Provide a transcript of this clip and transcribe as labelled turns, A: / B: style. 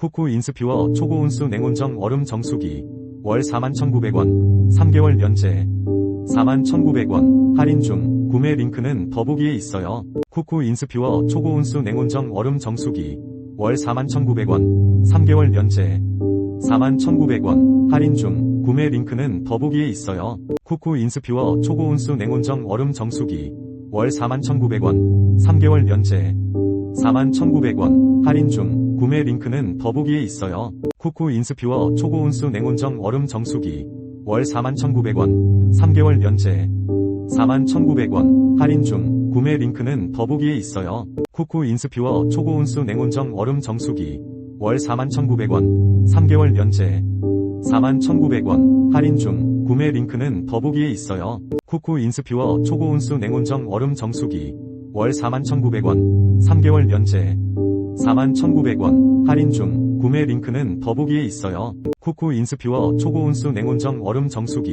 A: 쿠쿠 인스퓨어 초고온수 냉온정 얼음 정수기 월 41,900원 3개월 면제 41,900원 할인 중 구매 링크는 더보기에 있어요. 쿠쿠 인스퓨어 초고온수 냉온정 얼음 정수기 월 41,900원 3개월 면제 41,900원 할인 중 구매 링크는 더보기에 있어요. 쿠쿠 인스퓨어 초고온수 냉온정 얼음 정수기 월 41,900원 3개월 면제 41,900원 할인 중 구매 링크는 더보기에 있어요. 쿠쿠 인스퓨어 초고온수 냉온정 얼음 정수기. 월 41,900원. 3개월 면제. 41,900원. 할인 중. 구매 링크는 더보기에 있어요. 쿠쿠 인스퓨어 초고온수 냉온정 얼음 정수기. 월 41,900원. 3개월 면제. 41,900원. 할인 중. 구매 링크는 더보기에 있어요. 쿠쿠 인스퓨어 초고온수 냉온정 얼음 정수기. 월 41,900원. 3개월 면제 41,900원. 할인 중. 구매 링크는 더보기에 있어요. 쿠쿠 인스퓨어 초고온수 냉온정 얼음 정수기